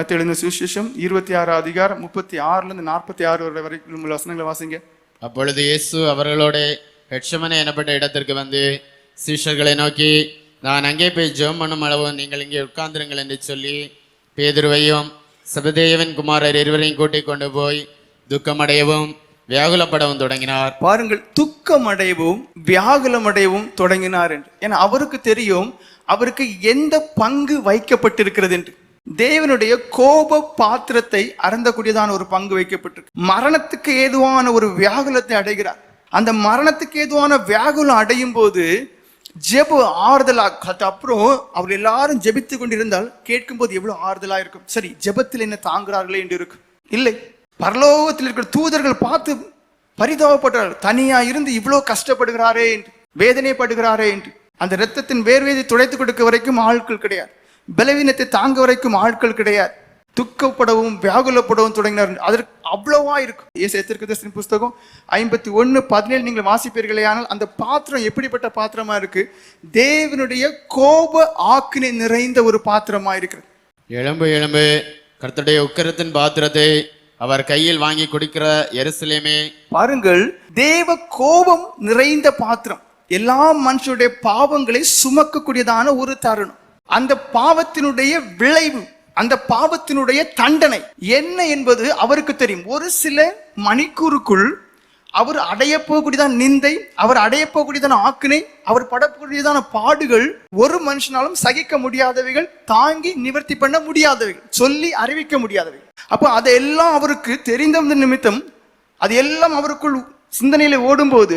மத்த எழுந்த சுவிசேஷம் இருபத்தி ஆறு அதிகாரம் முப்பத்தி ஆறுல இருந்து நாற்பத்தி ஆறு வரை வரைக்கும் உள்ள வசனங்களை வாசிங்க. அப்பொழுது இயேசு அவர்களோட ஹெட்சமனை எனப்பட்ட இடத்திற்கு வந்து சீஷர்களை நோக்கி நான் அங்கே போய் ஜெபம் பண்ணும் அளவு நீங்கள் இங்கே உட்கார்ந்திருங்கள் என்று சொல்லி பேதுருவையும் சபதேவன் குமாரர் இருவரையும் கூட்டிக் கொண்டு போய் துக்கமடையவும் வியாகுலப்படவும் தொடங்கினார். பாருங்கள் துக்கம் அடையவும் வியாகுலம் அடையவும் தொடங்கினார் என்று. ஏன்னா அவருக்கு தெரியும் அவருக்கு எந்த பங்கு வைக்கப்பட்டிருக்கிறது என்று தேவனுடைய கோப பாத்திரத்தை அறந்தக்கூடியதான ஒரு பங்கு வைக்கப்பட்டிருக்கு. மரணத்துக்கு ஏதுவான ஒரு வியாகுலத்தை அடைகிறார். அந்த மரணத்துக்கு ஏதுவான வியாகுலம் அடையும் போது ஜெப ஆறுதலாக அப்புறம் அவர் எல்லாரும் ஜெபித்து கொண்டிருந்தால் கேட்கும்போது எவ்வளவு ஆறுதலா இருக்கும். சரி ஜெபத்தில் என்ன தாங்குறார்களே என்று இருக்கும் இல்லை பரலோகத்தில் இருக்கிற தூதர்கள் பார்த்து பரிதாபப்பட்டார் தனியா இருந்து இவ்வளவு கஷ்டப்படுகிறாரே என்று வேதனைப்படுகிறாரே என்று. அந்த இரத்தத்தின் வேர்வேதி துடைத்து கொடுக்க வரைக்கும் ஆட்கள் கிடையாது. பலவீனத்தை தாங்க வரைக்கும் ஆட்கள் கிடையாது. துக்கப்படவும் வியாகுலப்படவும் தொடங்கினார் அதற்கு அவ்வளவா இருக்கும் ஏசு தீர்க்கதரிசன புஸ்தகம் ஐம்பத்தி ஒன்று பதினேழு நீங்கள் வாசிப்பீர்களே ஆனால் அந்த பாத்திரம் எப்படிப்பட்ட பாத்திரமா இருக்கு? தேவனுடைய கோப ஆக்கினை நிறைந்த ஒரு பாத்திரமா இருக்கிறது. எலும்பு எலும்பு கர்த்தருடைய உக்கரத்தின் பாத்திரத்தை அவர் கையில் வாங்கி குடிக்கிற எருசலேமே. பாருங்கள் தேவ கோபம் நிறைந்த பாத்திரம். எல்லா மனுஷனுடைய பாவங்களை சுமக்கக்கூடியதான ஒரு தருணம். அந்த பாவத்தினுடைய விளைவு அந்த பாவத்தினுடைய தண்டனை என்ன என்பது அவருக்கு தெரியும். ஒரு சில மணிக்கூறுக்குள் அவர் அடைய போகக்கூடியதான நிந்தை அவர் அடைய போகக்கூடியதான ஆக்கினை அவர் படக்கூடியதான பாடுகள் ஒரு மனுஷனாலும் சகிக்க முடியாதவைகள் தாங்கி நிவர்த்தி பண்ண முடியாதவைகள் சொல்லி அறிவிக்க முடியாதவை அப்போ அதையெல்லாம் அவருக்கு தெரிந்த நிமித்தம் அது எல்லாம் அவருக்குள் சிந்தனையில ஓடும்போது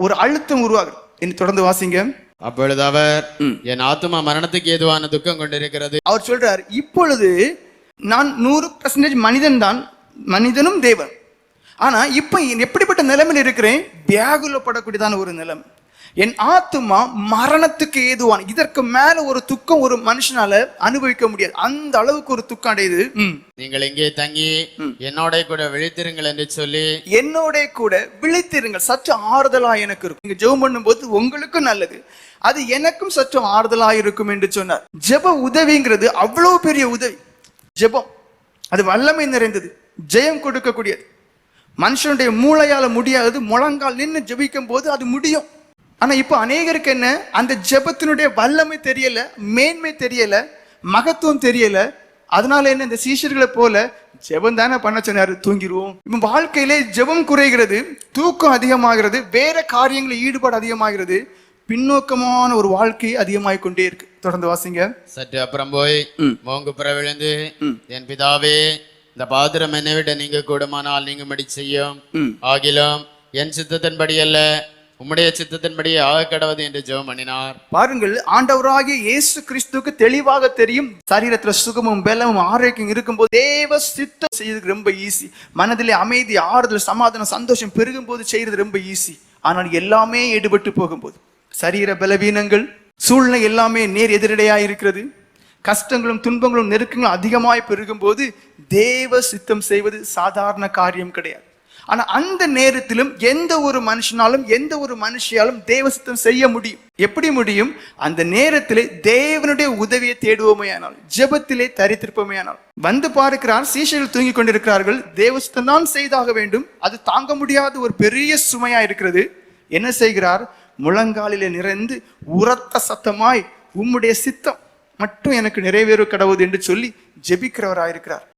ஒரு அழுத்தம் உருவாகும். இனி தொடர்ந்து வாசிங்க. அப்பொழுது அவர் என் ஆத்துமா மரணத்துக்கு ஏதுவான துக்கம் கொண்டிருக்கிறது. அவர் சொல்றார் இப்பொழுது நான் நூறு பர்சன்டேஜ் மனிதன் தான் மனிதனும் தேவன். ஆனா இப்ப எப்படிப்பட்ட நிலைமையில் இருக்கிறேன்? வியாகுலப்படக்கூடியதான ஒரு நிலைமை. என் ஆத்துமா மரணத்துக்கு ஏதுவான. இதற்கு மேல ஒரு துக்கம் ஒரு மனுஷனால அனுபவிக்க முடியாது. அந்த அளவுக்கு ஒரு துக்கம் அடையுது. நீங்கள் இங்கே தங்கி என்னோட கூட விழித்திருங்கள் என்று சொல்லி என்னோட கூட விழித்திருங்கள். சற்று ஆறுதலா எனக்கு இருக்கும். நீங்க ஜெபம் பண்ணும்போது உங்களுக்கும் நல்லது. அது எனக்கும் சற்று ஆறுதலா இருக்கும் என்று சொன்னார். ஜெப உதவிங்கிறது அவ்வளவு பெரிய உதவி. ஜெபம். அது வல்லமை நிறைந்தது. ஜெயம் கொடுக்கக்கூடியது. மனுஷனுடைய மூளையால முடியாது முழங்கால் நின்று ஜெபிக்கும் போது அது முடியும். ஆனா இப்போ அநேகருக்கு என்ன? அந்த ஜெபத்தினுடைய வல்லமை தெரியல மேன்மை தெரியல மகத்துவம் தெரியல. அதனால என்ன இந்த சீஷர்களை போல ஜெபம் தானே பண்ண சொன்னாரு தூங்கிடுவோம் இப்போ வாழ்க்கையிலே ஜெபம் குறைகிறது தூக்கம் அதிகமாகிறது வேற காரியங்களில் ஈடுபாடு அதிகமாகிறது பின்னோக்கமான ஒரு வாழ்க்கை அதிகமாகிக் கொண்டே இருக்கு. தொடர்ந்து வாசிங்க. சற்று அப்புறம் போய் மோங்கு புற விழுந்து என் பிதாவே இந்த பாத்திரம் என்னை விட நீங்க கூடுமானால் நீங்க மடி செய்யும். ஆகிலும் என் சித்தத்தின்படி அல்ல உம்முடைய சித்தத்தின்படியே ஆக கடவுது என்று ஜெபம் பண்ணினார். பாருங்கள் ஆண்டவராகிய இயேசு கிறிஸ்துவுக்கு தெளிவாக தெரியும் சரீரத்துல சுகமும் பலமும் ஆரோக்கியம் இருக்கும்போது தேவ சித்தம் செய்யறது ரொம்ப ஈஸி மனதிலே அமைதி ஆறுதல் சமாதானம் சந்தோஷம் பெருகும் போது செய்யறது ரொம்ப ஈஸி ஆனால் எல்லாமே எடுபட்டு போகும்போது சரீர பலவீனங்கள் சூழ்நிலை எல்லாமே நேர் எதிரடையா இருக்கிறது. கஷ்டங்களும் துன்பங்களும் நெருக்கங்களும் அதிகமாய் பெருகும்போது தேவ சித்தம் செய்வது சாதாரண காரியம் கிடையாது. ஆனா அந்த நேரத்திலும் எந்த ஒரு மனுஷனாலும் எந்த ஒரு மனுஷியாலும் தேவசித்தம் செய்ய முடியும். எப்படி முடியும்? அந்த நேரத்திலே தேவனுடைய உதவியை தேடுவோமையானால் ஜெபத்திலே தரித்திருப்போமையானால். வந்து பார்க்கிறார் சீஷர்கள் தூங்கி கொண்டிருக்கிறார்கள் தேவசித்தம் தான் செய்தாக வேண்டும். அது தாங்க முடியாத ஒரு பெரிய சுமையா இருக்கிறது. என்ன செய்கிறார்? முழங்காலிலே நிறைந்து உரத்த சத்தமாய் உம்முடைய சித்தம் மட்டும் எனக்கு நிறைவேறு கடவுது என்று சொல்லி ஜெபிக்கிறவராயிருக்கிறார்.